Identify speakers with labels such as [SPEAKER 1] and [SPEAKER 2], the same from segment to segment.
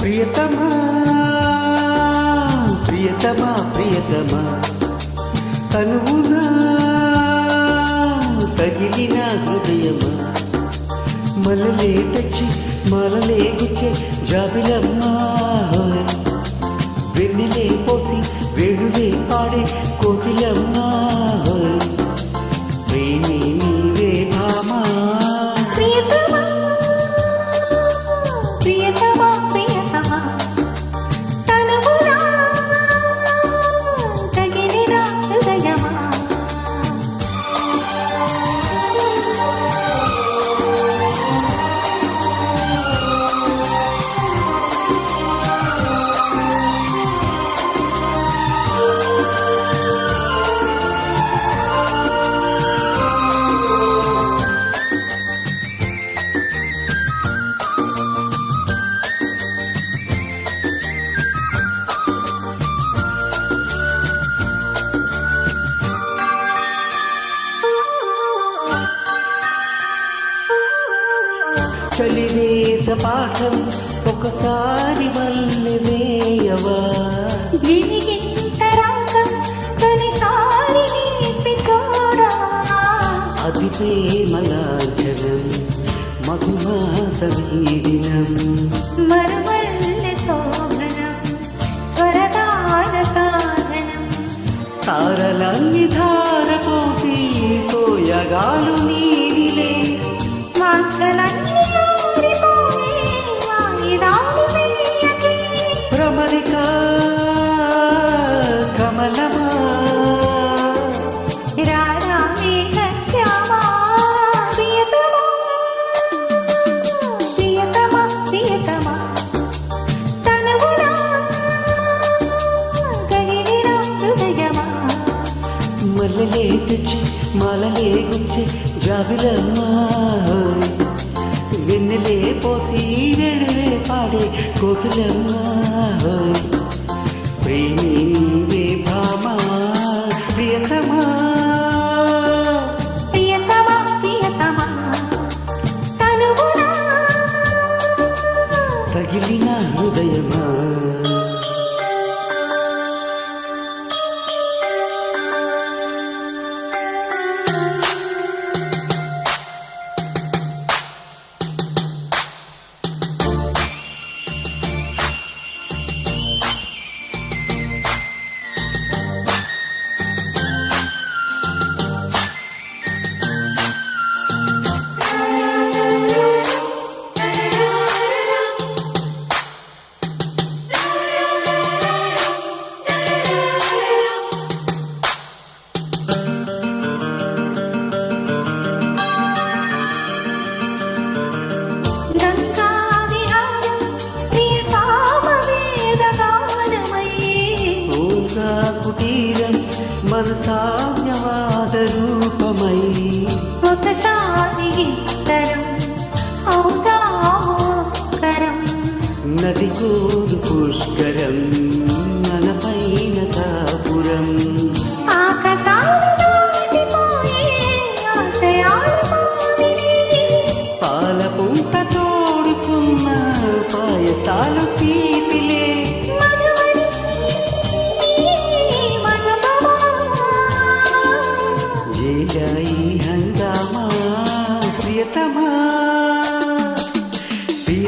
[SPEAKER 1] ప్రియతమా ప్రియతమా ప్రియతమా. కనువునా తగిలిన హృదయమా. మలలే తెచ్చి మలలే గుచ్చే జాబిలమ్మా. చలివేత పాఠం ఒకసారి వల్లె వేయవా అది ప్రేమలాంఛనం మధుమాస వీడినం. తారలన్ని ధార పోసి సోయగాలు మల్లెలే తెచ్చి మాలలే గుచ్చి జాబిలమ్మా వెన్నెలే పోసి వేణులే పాడే కోకిలమ్మా ప్రేమే నీవే భామా ప్రియతమా. తగిలిన హృదయమా. ఓంగా కుటీరం మనసాజ్ఞవాద రూపమై.
[SPEAKER 2] ఒకసారి ఇద్దరం అవుతామోకరం
[SPEAKER 1] నది కోరు పుష్కరం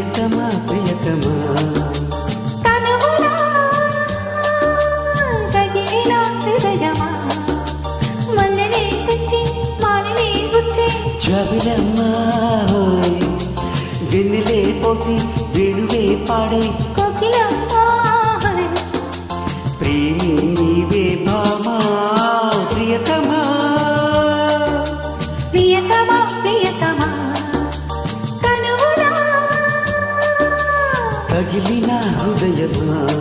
[SPEAKER 1] జబిలమ్మా ప్రియతమా వెన్నెలే పోసి వేణువే పాడే.
[SPEAKER 2] కోకిలమ్మా తనువునా
[SPEAKER 1] తగిలిన హృదయమా